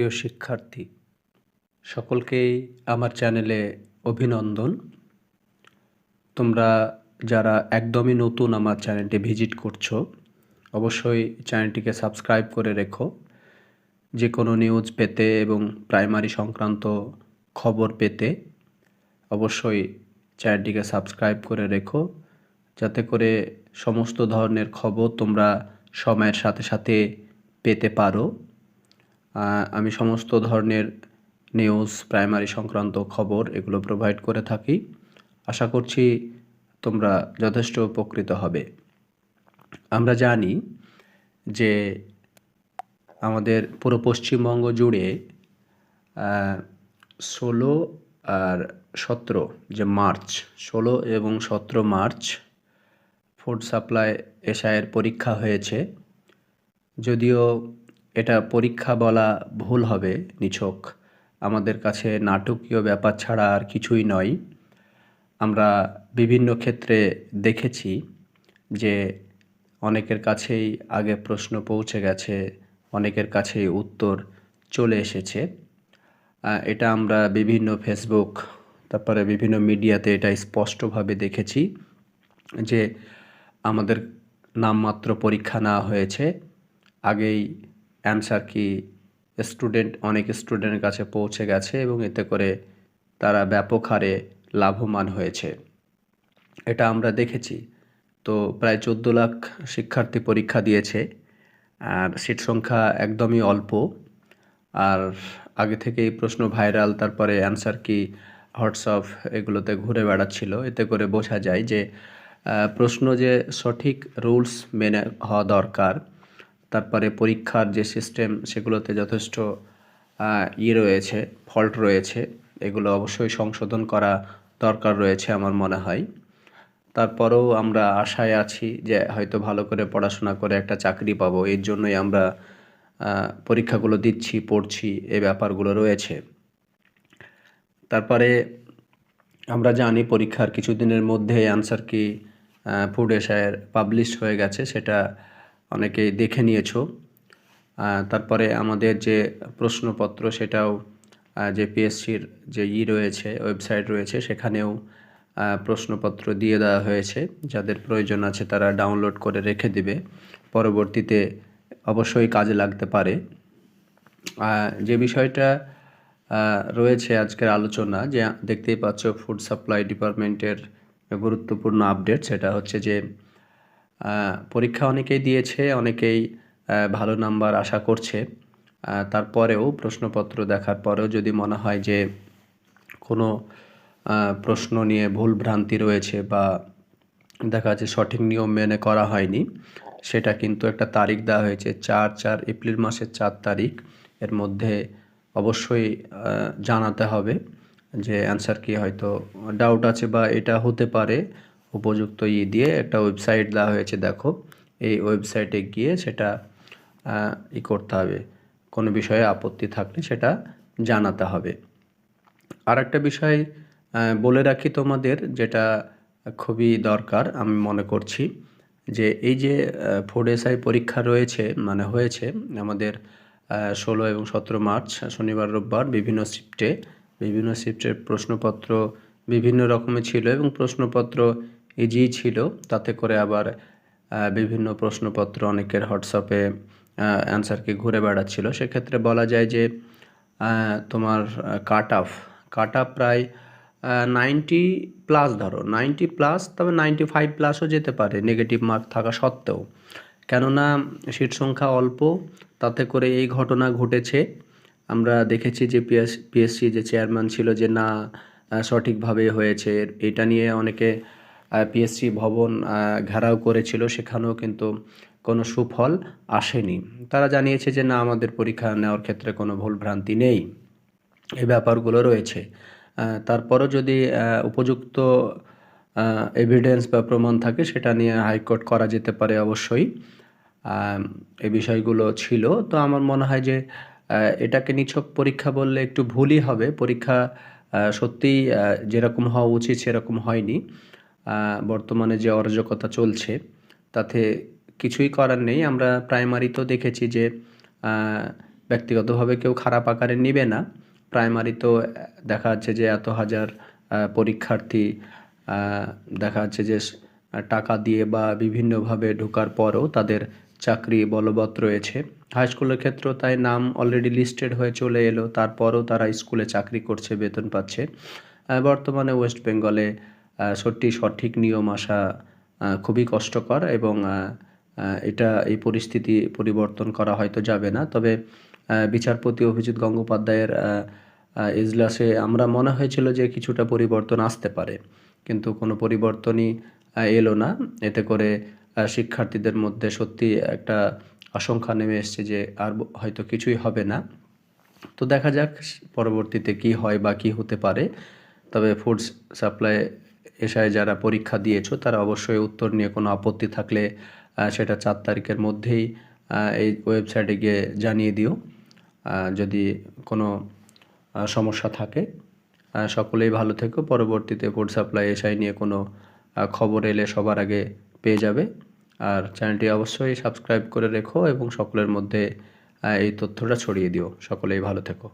প্রিয় শিক্ষার্থী, সকলকেই আমার চ্যানেলে অভিনন্দন। তোমরা যারা একদমই নতুন আমার চ্যানেলটি ভিজিট করছ, অবশ্যই চ্যানেলটিকে সাবস্ক্রাইব করে রেখো। যে কোনো নিউজ পেতে এবং প্রাইমারি সংক্রান্ত খবর পেতে অবশ্যই চ্যানেলটিকে সাবস্ক্রাইব করে রেখো। যাতে করে সমস্ত ধরনের খবর তোমরা সময়ের সাথে সাথে পেতে পারো। আমি সমস্ত ধরনের নিউজ প্রাইমারি সংক্রান্ত খবর এগুলো প্রোভাইড করে থাকি। আশা করছি তোমরা যথেষ্ট উপকৃত হবে। আমরা জানি যে আমাদের পুরো পশ্চিমবঙ্গ জুড়ে ষোলো আর সতেরো যে মার্চ, ষোলো এবং সতেরো মার্চ ফুড সাপ্লাই এসআইয়ের পরীক্ষা হয়েছে। যদিও এটা পরীক্ষা বলা ভুল হবে, নিছক। আমাদের কাছে নাটকীয় ব্যাপার ছাড়া আর কিছুই নয়। আমরা বিভিন্ন ক্ষেত্রে দেখেছি যে অনেকের কাছেই আগে প্রশ্ন পৌঁছে গেছে, অনেকের কাছেই উত্তর চলে এসেছে। এটা আমরা বিভিন্ন ফেসবুক, তারপরে বিভিন্ন মিডিয়াতে এটা স্পষ্টভাবে দেখেছি যে আমাদের নামমাত্র পরীক্ষা নেওয়া হয়েছে, আগেই অ্যান্সার কি স্টুডেন্ট, অনেক স্টুডেন্টের কাছে পৌঁছে গেছে এবং এতে করে তারা ব্যাপক হারে লাভবান হয়েছে। এটা আমরা দেখেছি। তো প্রায় চোদ্দ লাখ শিক্ষার্থী পরীক্ষা দিয়েছে আর সিট সংখ্যা একদমই অল্প। আর আগে থেকেই প্রশ্ন ভাইরাল, তারপরে অ্যান্সার কি হোয়াটসঅ্যাপ এগুলোতে ঘুরে বেড়াচ্ছিল। এতে করে বোঝা যায় যে প্রশ্ন যে সঠিক রুলস মেনে হওয়া দরকার তারপরে পরীক্ষার যে সিস্টেম সেগুলোতে যথেষ্ট ইয়ে রয়েছে ফল্ট রয়েছে, এগুলো অবশ্যই সংশোধন করা দরকার রয়েছে আমার মনে হয়। তারপরেও আমরা আশায় আছি যে হয়তো ভালো করে পড়াশোনা করে একটা চাকরি পাবো, এর জন্যই আমরা পরীক্ষাগুলো দিচ্ছি, পড়ছি এই ব্যাপারগুলো রয়েছে। তারপরে আমরা জানি পরীক্ষার কিছুদিনের মধ্যে অ্যান্সার কি ফুড এশায়ের পাবলিশ হয়ে গেছে, সেটা অনেকেই দেখে নিয়েছ। তারপরে আমাদের যে প্রশ্নপত্র সেটাও যে পিএসসির যে ই রয়েছে, ওয়েবসাইট রয়েছে, সেখানেও প্রশ্নপত্র দিয়ে দেওয়া হয়েছে। যাদের প্রয়োজন আছে তারা ডাউনলোড করে রেখে দিবে। পরবর্তীতে অবশ্যই কাজে লাগতে পারে। যে বিষয়টা রয়েছে আজকের আলোচনা, যে দেখতেই পাচ্ছ, ফুড সাপ্লাই ডিপার্টমেন্টের গুরুত্বপূর্ণ আপডেট, সেটা হচ্ছে যে পরীক্ষা অনেকেই দিয়েছে, অনেকেই ভালো নাম্বার আশা করছে। তারপরেও প্রশ্নপত্র দেখার পরেও যদি মনে হয় যে কোনো প্রশ্ন নিয়ে ভুল ভ্রান্তি রয়েছে বা দেখা যাচ্ছে সঠিক নিয়ম মেনে করা হয়নি, সেটা কিন্তু একটা তারিখ দেওয়া হয়েছে, চার চার এপ্রিল মাসের চার তারিখ। এর মধ্যে অবশ্যই জানাতে হবে যে অ্যান্সার কি হয়তো ডাউট আছে বা এটা হতে পারে। উপযুক্ত ই দিয়ে একটা ওয়েবসাইট দেওয়া হয়েছে, দেখো। এই ওয়েবসাইটে গিয়ে সেটা ই করতে হবে। কোনো বিষয়ে আপত্তি থাকলে সেটা জানাতে হবে। আর একটা বিষয় বলে রাখি তোমাদের, যেটা খুবই দরকার আমি মনে করছি, যে এই যে ফুড এসআই পরীক্ষা রয়েছে মানে হয়েছে, আমাদের ষোলো এবং সতেরো মার্চ, শনিবার, রোববার, বিভিন্ন শিফটে বিভিন্ন শিফটের প্রশ্নপত্র বিভিন্ন রকমের ছিল এবং প্রশ্নপত্র ইজি ছিল। তাতে করে আবার বিভিন্ন প্রশ্নপত্র অনেকের হোয়াটসঅ্যাপে অ্যান্সারকে ঘুরে বেড়াচ্ছিল। সেক্ষেত্রে বলা যায় যে তোমার কাট অফ কাট অফ প্রায় নাইনটি প্লাস ধরো, নাইনটি প্লাস, তবে নাইনটি ফাইভ প্লাসও যেতে পারে, নেগেটিভ মার্ক থাকা সত্ত্বেও। কেননা সিট সংখ্যা অল্প, তাতে করে এই ঘটনা ঘটেছে। আমরা দেখেছি যে পিএস, পিএসসি যে চেয়ারম্যান ছিল যে না সঠিকভাবে হয়েছে, এটা নিয়ে অনেকে পিএসসি ভবন ঘেরাও করেছিল। সেখানেও কিন্তু কোনো সুফল আসেনি। তারা জানিয়েছে যে, না, আমাদের পরীক্ষা নেওয়ার ক্ষেত্রে কোনো ভুলভ্রান্তি নেই। এই ব্যাপারগুলো রয়েছে। তারপরও যদি উপযুক্ত এভিডেন্স বা প্রমাণ থাকে, সেটা নিয়ে হাইকোর্ট করা যেতে পারে অবশ্যই। এই বিষয়গুলো ছিল। তো আমার মনে হয় যে এটাকে নিছক পরীক্ষা বললে একটু ভুলই হবে। পরীক্ষা সত্যিই যেরকম হওয়া উচিত সেরকম হয়নি। বর্তমানে যে অরাজকতা চলছে, তাতে কিছুই করার নেই। আমরা প্রাইমারি তো দেখেছি যে ব্যক্তিগতভাবে কেউ খারাপ আকারে নিবে না। প্রাইমারি তো দেখা যাচ্ছে যে এত হাজার পরীক্ষার্থী দেখা যাচ্ছে যে টাকা দিয়ে বা বিভিন্নভাবে ঢোকার পরও তাদের চাকরি বলবৎ রয়েছে। হাই স্কুলের ক্ষেত্রেও তাই নাম অলরেডি লিস্টেড হয়ে চলে এলো। তারপরও তারা স্কুলে চাকরি করছে, বেতন পাচ্ছে। বর্তমানে ওয়েস্ট বেঙ্গলে সত্যি সঠিক নিয়ম আসা খুবই কষ্টকর এবং এটা এই পরিস্থিতি পরিবর্তন করা হয়তো যাবে না। তবে বিচারপতি অভিজিৎ গঙ্গোপাধ্যায়ের এজলাসে আমরা মনে হয়েছিল যে কিছুটা পরিবর্তন আসতে পারে, কিন্তু কোনো পরিবর্তনই এলো না। এতে করে শিক্ষার্থীদের মধ্যে সত্যি একটা আশঙ্কা নেমে এসছে যে আর হয়তো কিছুই হবে না। তো দেখা যাক পরবর্তীতে কি হয় বা কি হতে পারে। তবে ফুড সাপ্লাই এশায় যারা পরীক্ষা দিয়েছ, তারা অবশ্যই উত্তর নিয়ে কোনো আপত্তি থাকলে সেটা চার তারিখের মধ্যেই এই ওয়েবসাইটে গিয়ে জানিয়ে দিও। যদি কোনো সমস্যা থাকে সকলেই ভালো থেকো। পরবর্তীতে ফুড সাপ্লাই এসআই নিয়ে কোনো খবর এলে সবার আগে পেয়ে যাবে। আর চ্যানেলটি অবশ্যই সাবস্ক্রাইব করে রেখো এবং সকলের মধ্যে এই তথ্যটা ছড়িয়ে দিও। সকলেই ভালো থেকো।